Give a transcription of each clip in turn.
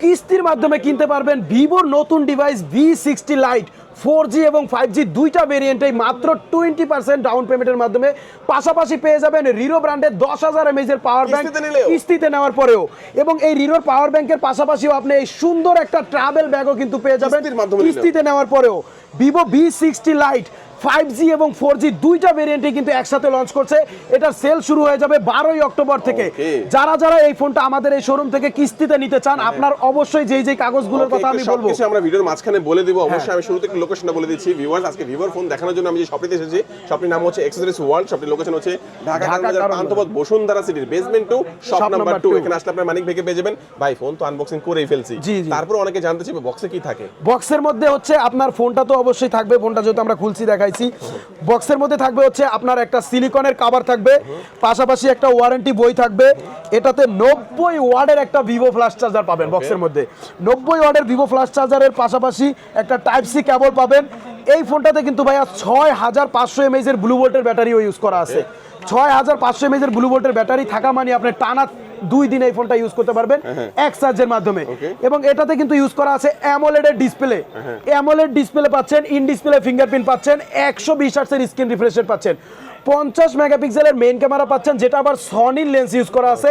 কিস্তির মাধ্যমে কিনতে পারবেন ভিভোর নতুন device V sixty lite four G এবং ফাইভ জি দুইটা ভেরিয়েন্টেই মাত্র টোয়েন্টি পার্সেন্ট ডাউন পেমেন্টের মাধ্যমে পাশাপাশি পেয়ে যাবেন রিরো ব্র্যান্ডের দশ হাজার এমএজের পাওয়ার ব্যাংক কিস্তিতে? নেওয়ার পরেও এবং এই রিরোর পাওয়ার ব্যাংকের পাশাপাশিও আপনি এই সুন্দর একটা ট্রাভেল ব্যাগও কিন্তু পেয়ে যাবেন? কিস্তিতে নেওয়ার পরেও Vivo V sixty lite five G এবং ফোর জি দুইটা ভেরিয়েন্টে কিন্তু একসাথে লঞ্চ করছে। এটার সেল শুরু হয়ে যাবে বারোই অক্টোবর থেকে। যারা যারা এই ফোনটা আমাদের এই শোরুম থেকে কিস্তিতে নিতে চান আপনার অবশ্যই যেই যেই কাগজগুলোর কথা আমি বলব। আমরা ভিডিওর মাঝখানে বলে দিব। অবশ্যই আমি শুরুতে একটু লোকেশনটা বলে দিচ্ছি। ভিউয়ার্স আজকে ভিভোর ফোন দেখানোর জন্য আমি যে শপটিতে এসেছি শপটির নাম হচ্ছে এক্সেসরিজ ওয়ার্ল্ড শপটির লোকেশন হচ্ছে ঢাকা ঢাকা কারণ কারণ বসুন্ধরা সিটির basement two shop number two এখানে আসলে আপনার মানিক ভেকে পেয়ে যাবেন। ভাই ফোন তো আনবক্সিং করেই ফেলছি। তারপর অনেকে জানতে চাইবে বক্সে কি থাকে। বক্সের মধ্যে হচ্ছে আপনার ফোনটা তো অবশ্যই থাকবে। ফোনটা যেহেতু আমরা খুলছি দেখাইছি। বক্সের মধ্যে থাকবে হচ্ছে আপনার একটা সিলিকনের কাভার থাকবে পাশাপাশি একটা ওয়ারেন্টি বই থাকবে। এটাতে নব্বই ওয়ার্ডের একটা ভিভো ফ্ল্যাশ চার্জার পাবেন বক্সের মধ্যে। নব্বই ওয়ার্ডের ভিভো ফ্ল্যাশ চার্জারের পাশাপাশি একটা টাইপ সি কেবল পাবেন। এই ফোনটাতে কিন্তু ভাইয়া ছয় হাজার পাঁচশো এমএইচ এর ব্লু ভোল্টের ব্যাটারিও ইউজ করা আছে। ছয় হাজার পাঁচশো এমএইচ এর ব্লু ভোল্টের ব্যাটারি থাকা মানে আপনি টানা দুই দিন এই ফোনটা ইউজ করতে পারবেন এক চার্জের মাধ্যমে। এবং এটাতে কিন্তু ইউজ করা আছে অ্যামোলেডের ডিসপ্লে অ্যামোলেড ডিসপ্লে পাচ্ছেন ইন ডিসপ্লে ফিঙ্গারপ্রিন্ট পাচ্ছেন একশো বিশ আর্টসের স্ক্রিন রিফ্রেশ পাচ্ছেন। পঞ্চাশ মেগাপিক্সেলের মেইন ক্যামেরা পাচ্ছেন যেটা আবার সনির লেন্স ইউজ করা আছে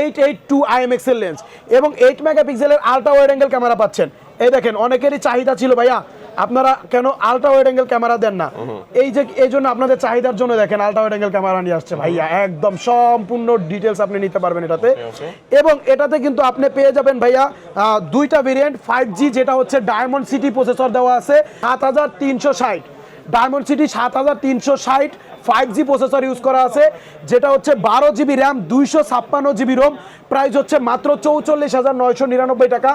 এইট এইট টু আইএমএক্স এর লেন্স এবং এইট মেগাপিক্সেলের আলট্রা ওয়াইড অ্যাঙ্গেল ক্যামেরা পাচ্ছেন। এই দেখেন অনেকেরই চাহিদা ছিল ভাইয়া আপনারা কেন আলট্রা ওয়াইড অ্যাঙ্গেল ক্যামেরা দেন না? এই যে এই জন্য আপনাদের চাহিদার জন্য দেখেন আলট্রা ওয়াইড অ্যাঙ্গেল ক্যামেরা নিয়ে আসছে ভাইয়া। একদম সম্পূর্ণ ডিটেলস আপনি নিতে পারবেন এটাতে। এবং এটাতে কিন্তু আপনি পেয়ে যাবেন ভাইয়া দুইটা ভেরিয়েন্ট ফাইভ জি যেটা হচ্ছে ডায়মন্ড সিটি প্রসেসর দেওয়া আছে সাত হাজার তিনশো ষাট। ডায়মন্ড সিটি সাত হাজার তিনশো ষাট ফাইভ জি প্রসেসর ইউজ করা আছে, যেটা হচ্ছে বারো জিবি র্যাম দুইশো ছাপ্পান্ন জিবি রোম প্রাইস হচ্ছে মাত্র চৌচল্লিশ হাজার নয়শো নিরানব্বই টাকা।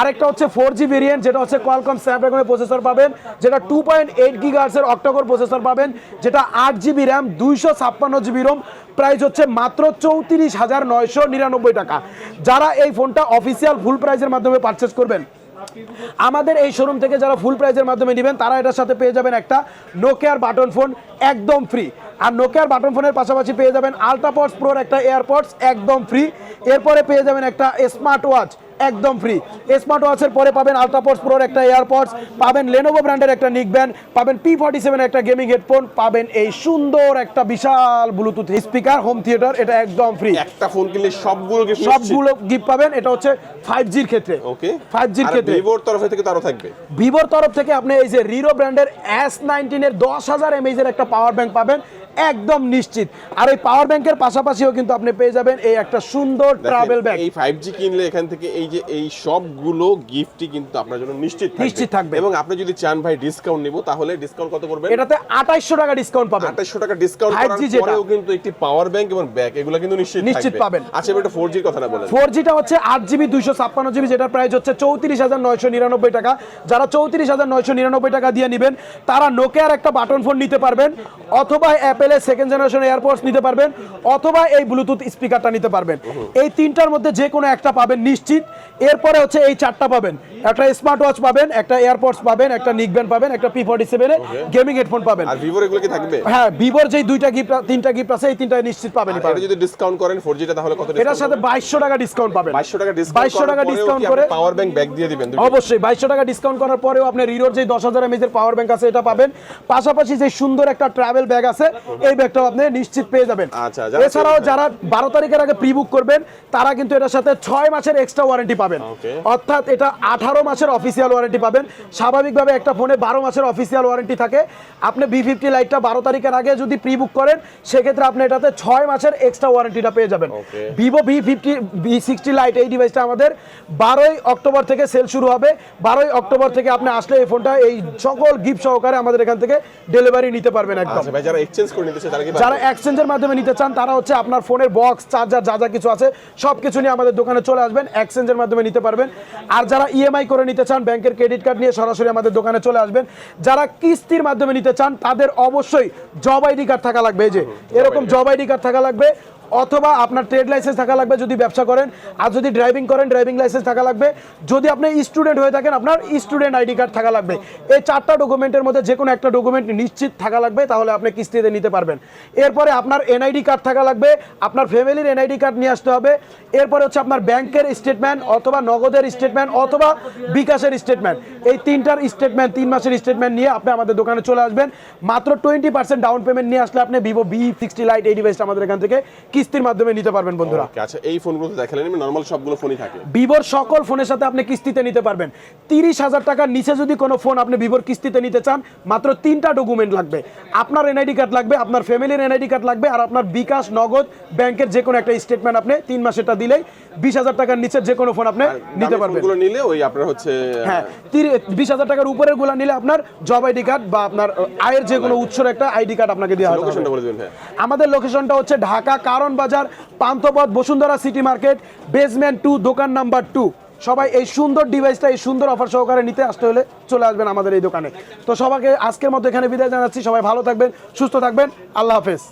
আরেকটা হচ্ছে ফোর জি ভেরিয়েন্ট যেটা হচ্ছে কোয়ালকম স্ন্যাপড্রাগনের প্রসেসর পাবেন, যেটা টু পয়েন্ট এইট গিগার্সের অক্টোকর প্রসেসর পাবেন, যেটা আট জিবি র্যাম দুইশো ছাপ্পান্ন জিবি রোম প্রাইস হচ্ছে মাত্র চৌত্রিশ হাজার নয়শো নিরানব্বই টাকা। যারা এই ফোনটা অফিসিয়াল ফুল প্রাইসের মাধ্যমে পারচেস করবেন আমাদের এই শোরুম থেকে যারা ফুল প্রাইজের মাধ্যমে নেবেন, তারা এটার সাথে পেয়ে যাবেন একটা নোকিয়ার বাটন ফোন একদম ফ্রি আর নোকিয়ার বাটন ফোনের পাশাপাশি পেয়ে যাবেন আলট্রাপডস প্রোর একটা এয়ারপডস একদম ফ্রি এরপরে পেয়ে যাবেন একটা স্মার্ট ওয়াচ একদম ফ্রি স্মার্ট ওয়াচের পরে পাবেন আলট্রাপডস প্রোর একটা এয়ারপডস পাবেন লেনোভো ব্র্যান্ডের একটা নিক ব্যান্ড পাবেন পি ফর্টি সেভেন একটা গেমিং হেডফোন পাবেন এই সুন্দর একটা বিশাল ব্লুটুথ স্পিকার হোম থিয়েটার এটা একদম ফ্রি একটা ফোন কিনলে সবগুলো সবগুলো গিফট পাবেন এটা হচ্ছে ফাইভ জির ক্ষেত্রে। ওকে ফাইভ জির ক্ষেত্রে। ভিভোর তরফ থেকে তো আরও থাকবে। ভিভোর তরফ থেকে আপনি এই যে রিরো ব্র্যান্ডের এস নাইনটিনের দশ হাজার এমএইচ এর একটা পাওয়ার ব্যাংক পাবেন। একদম নিশ্চিত। আর এই পাওয়ার ব্যাংকের পাশাপাশিও কিন্তু আপনি পেয়ে যাবেন এই একটা সুন্দর ট্রাভেল ব্যাগ এই 5G কিনলে এখান থেকে এই যে এই সবগুলো গিফটই কিন্তু আপনার জন্য নিশ্চিত নিশ্চিত থাকবে। এবং আপনি যদি চান ভাই ডিসকাউন্ট নিব তাহলে ডিসকাউন্ট কত করবেন? এটাতে আঠাইশশো টাকা ডিসকাউন্ট পাবেন। 2800 টাকা ডিসকাউন্ট 5G করার যেটা। পরেও কিন্তু একটি পাওয়ার ব্যাংক এবং ব্যাগ এগুলো কিন্তু নিশ্চিত নিশ্চিত পাবেন। আচ্ছা এবার 4G র কথা না বলেন। ফোর জিটা হচ্ছে আট জিবি দুইশো ছাপ্পান্ন জিবি যেটার প্রাইস হচ্ছে চৌত্রিশ হাজার নয়শো নিরানব্বই টাকা। যারা চৌত্রিশ হাজার নয়শো নিরানব্বই টাকা দিয়ে নেবেন তারা নোকিয়ার একটা বাটন ফোন নিতে পারবেন অথবা অ্যাপেলের সেকেন্ড জেনারেশন এয়ারপোর্টস নিতে পারবেন অথবা এই ব্লুটুথ স্পিকারটা নিতে পারবেন। এই তিনটার মধ্যে যে কোনো একটা পাবেন নিশ্চিত। এরপরে হচ্ছে এই চারটা পাবেন। একটা স্মার্ট ওয়াচ পাবেন একটা এয়ারপোর্টস পাবেন একটা নিক ব্যান্ড পাবেন একটা পি ফর্টি সেভেনে গেমিং হেডফোন পাবেন। আর ভিভোর এগুলো কি থাকবে? হ্যাঁ ভিভোর যেই দুইটা গিফট তিনটা গিফট আছে এই তিনটা নিশ্চিত পাবেনই এটা যদি ডিসকাউন্ট করেন 4G টা তাহলে কত এটার সাথে বাইশশো টাকা ডিসকাউন্ট পাবেন। 2200 টাকা ডিসকাউন্ট 2200 টাকা ডিসকাউন্ট করে পাওয়ার ব্যাংক ব্যাগ দিয়ে দিবেন অবশ্যই বাইশশো টাকা ডিসকাউন্ট করার পরেও আপনি রিরোর যে দশ হাজার এমএজের পাওয়ার ব্যাংক আছে এটা পাবেন। পাশাপাশি যে সুন্দর একটা ট্রাভেল ব্যাগ আছে এই ব্যাগটাও আপনি নিশ্চিত পেয়ে যাবেন। আচ্ছা, এছাড়াও যারা বারো তারিখের আগে প্রি বুক করবেন তারা কিন্তু এটার সাথে ছয় মাসের এক্সট্রা ওয়ারেন্টি পাবেন। অর্থাৎ এটা আঠারো মাসের অফিসিয়াল ওয়ারেন্টি পাবেন। স্বাভাবিকভাবে একটা ফোনে বারো মাসের অফিসিয়াল ওয়ারেন্টি থাকে। আপনি বি ফিফটি লাইটটা বারো তারিখের আগে যদি প্রি বুক করেন সেক্ষেত্রে আপনি এটাতে ছয় মাসের এক্সট্রা ওয়ারেন্টিটা পেয়ে যাবেন। Vivo V fifty V sixty lite এই ডিভাইসটা আমাদের বারোই অক্টোবর থেকে সেল শুরু হবে। বারোই অক্টোবর থেকে আপনি আসলে এই ফোনটা এই সকল গিফট সহকারে আমাদের এখান থেকে ডেলিভারি নিতে পারবেন একদম। আচ্ছা যারা এক্সচেঞ্জ করে নিতে চায় তারা কি যারা এক্সচেঞ্জের মাধ্যমে নিতে চান তারা হচ্ছে আপনার ফোনের বক্স চার্জার যা যা কিছু আছে সব কিছু নিয়ে আমাদের দোকানে চলে আসবেন এক্সচেঞ্জের মাধ্যমে নিতে পারবেন। আর যারা ইএমআই করে নিতে চান ব্যাংকের ক্রেডিট কার্ড নিয়ে সরাসরি আমাদের দোকানে চলে আসবেন। যারা কিস্তির মাধ্যমে নিতে চান তাদের অবশ্যই জব আইডি কার্ড থাকা লাগবে এই যে এরকম জব আইডি কার্ড থাকা লাগবে। অথবা আপনার ট্রেড লাইসেন্স থাকা লাগবে যদি ব্যবসা করেন। আর যদি ড্রাইভিং করেন ড্রাইভিং লাইসেন্স থাকা লাগবে। যদি আপনি স্টুডেন্ট হয়ে থাকেন, আপনার স্টুডেন্ট আইডি কার্ড থাকা লাগবে। এই চারটা ডকুমেন্টের মধ্যে যে কোনো একটা ডকুমেন্ট নিশ্চিত থাকা লাগবে, তাহলে আপনি কিস্তিতে নিতে পারবেন। এরপরে আপনার এনআইডি কার্ড থাকা লাগবে, আপনার ফ্যামিলির এনআইডি কার্ড নিয়ে আসতে হবে। এরপরে হচ্ছে আপনার ব্যাংকের স্টেটমেন্ট অথবা নগদের স্টেটমেন্ট অথবা বিকাশের স্টেটমেন্ট এই তিনটার স্টেটমেন্ট তিন মাসের স্টেটমেন্ট নিয়ে আপনি আমাদের দোকানে চলে আসবেন। মাত্র টোয়েন্টি পার্সেন্ট ডাউন পেমেন্ট নিয়ে আসলে আপনি ভিভো বি সিক্সটি লাইট এই ডিভাইসটা আমাদের এখান থেকে কিস্তির মাধ্যমে নিতে পারবেন বন্ধুরা। আচ্ছা এই ফোনগুলো দেখালেন নর্মাল সবগুলো ফোনই থাকে। ভিভোর সকল ফোনের সাথে আপনি কিস্তিতে নিতে পারবেন। তিরিশ হাজার টাকার নিচে যদি কোনো ফোন আপনি ভিভোর কিস্তিতে নিতে চান মাত্র তিনটা ডকুমেন্ট লাগবে। আপনার এনআইডি কার্ড লাগবে আপনার ফ্যামিলির এনআইডি কার্ড লাগবে আর আপনার বিকাশ নগদ ব্যাংকের যে কোনো একটা স্টেটমেন্ট আপনি তিন মাসেরটা দিলেই বিশ হাজার টাকার নিচের যে কোনো ফোন আপনি নিতে পারবেন। নিলে ওই আপনার হচ্ছে হ্যাঁ বিশ হাজার টাকার উপরেরগুলা নিলে আপনার জব আইডি কার্ড বা আপনার আয়ের যে কোনো উৎসর একটা আইডি কার্ড আপনাকে দেওয়া হবে হ্যাঁ। আমাদের লোকেশনটা হচ্ছে Dhaka Karwan Bazar Panthapath Bashundhara city market basement two দোকান নাম্বার টু সবাই এই সুন্দর ডিভাইসটা এই সুন্দর অফার সহকারে নিতে আসতে হলে চলে আসবেন আমাদের এই দোকানে। তো সবাইকে আজকের মতো এখানে বিদায় জানাচ্ছি। সবাই ভালো থাকবেন সুস্থ থাকবেন। আল্লাহ হাফেজ।